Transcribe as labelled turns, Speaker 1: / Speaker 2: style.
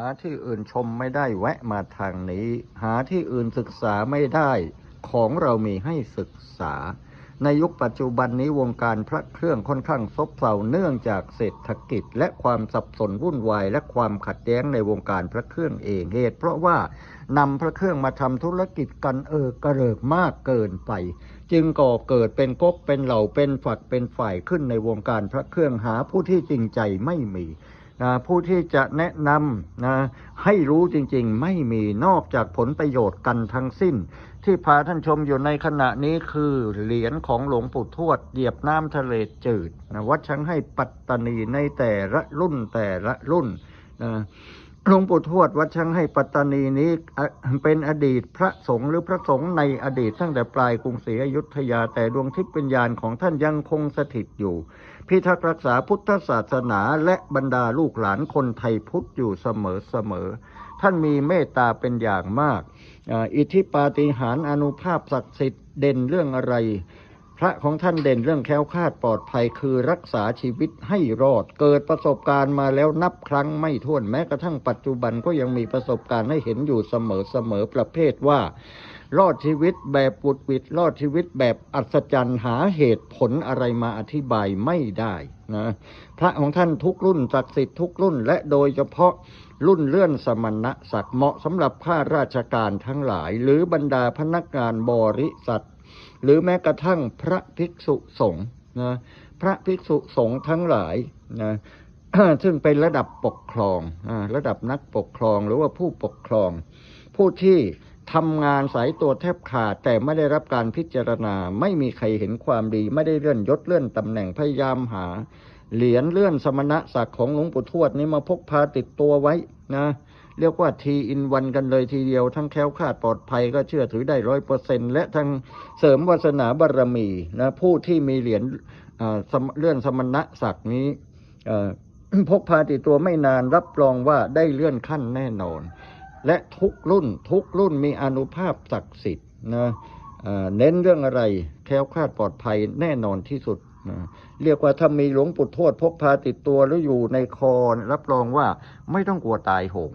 Speaker 1: หาที่อื่นชมไม่ได้แวะมาทางนี้ หาที่อื่นศึกษาไม่ได้ ของเรามีให้ศึกษา ในยุคปัจจุบันนี้วงการพระเครื่องค่อนข้างซบเซาเนื่องจากเศรษฐกิจ และความสับสนวุ่นวาย และความขัดแย้งในวงการพระเครื่องเองเหตุ เพราะว่านำพระเครื่องมาทำธุรกิจกันเออกระเริกมากเกินไป จึงก่อเกิดเป็นก๊กเป็นเหล่าเป็นฝักเป็นฝ่ายขึ้นในวงการพระเครื่องหาผู้ที่จริงใจไม่มี นะผู้ที่จะแนะนำนะให้รู้จริงๆ ไม่มีนอกจากผลประโยชน์กันทั้งสิ้น ที่พาท่านชมอยู่ในขณะนี้คือเหรียญของหลวงปู่ทวดเหยียบน้ำทะเลจืดนะวัดชังให้ปัตตานีในแต่ละรุ่นแต่ละรุ่นนะ หลวงปู่ทวดวัดชังให้ปัตตานีนี้เป็นอดีตพระสงฆ์หรือพระสงฆ์ในอดีตตั้งแต่ปลายกรุงศรีอยุธยาแต่ดวงทิพย์วิญญาณของท่านยังคงสถิตอยู่ พิทักษ์รักษาพุทธศาสนาและบรรดาลูกหลานคนไทยพุทธอยู่เสมอเสมอท่านมีเมตตาเป็นอย่างมาก อิทธิปาฏิหาริย์อนุภาพศักดิ์สิทธิ์เด่นเรื่องอะไร พระของท่านเด่นเรื่องแคล้วคลาดปลอดภัยคือรักษาชีวิตให้รอด เกิดประสบการณ์มาแล้วนับครั้งไม่ถ้วนแม้กระทั่งปัจจุบันก็ยังมีประสบการณ์ให้เห็นอยู่เสมอเสมอประเภทว่า รอดชีวิตแบบปุดวิดรอดชีวิตแบบอัศจรรย์หาเหตุผลอะไรมาอธิบายไม่ได้นะพระของท่านทุกรุ่นศักดิ์สิทธิ์ทุกรุ่น และโดยเฉพาะรุ่นเลื่อนสมณะศักดิ์เหมาะสำหรับข้าราชการทั้งหลาย หรือบรรดาพนักงานบริษัท หรือแม้กระทั่งพระภิกษุสงฆ์นะพระภิกษุสงฆ์ทั้งหลายนะซึ่งเป็นระดับปกครองระดับนักปกครองหรือว่าผู้ปกครอง ผู้ที่ทำงานสายตัวแทบขาดแต่ไม่ได้รับการพิจารณา ไม่มีใครเห็นความดี ไม่ได้เลื่อนยศเลื่อนตำแหน่งพยายามหา เหรียญเลื่อนสมณะศักดิ์ของหลวงปู่ทวดนี้มาพกพาติดตัวไว้นะ เรียกว่าทีอินวันกันเลยทีเดียว ทั้งแคล้วคลาดปลอดภัยก็เชื่อถือได้ร้อยเปอร์เซ็นและทั้งเสริมวาสนาบารมีนะผู้ที่มีเหรียญเลื่อนสมณะศักดิ์นี้พกพาติดตัวไม่นานรับรองว่าได้เลื่อนขั้นแน่นอน และทุกรุ่นทุกรุ่นมีอนุภาพศักดิ์สิทธิ์นะเน้นเรื่องอะไรแคล้วคลาดปลอดภัยแน่นอนที่สุดนะเรียกว่าถ้ามีหลวงปู่ทวดพกพาติดตัวหรืออยู่ในคอรับรองว่าไม่ต้องกลัวตายโหง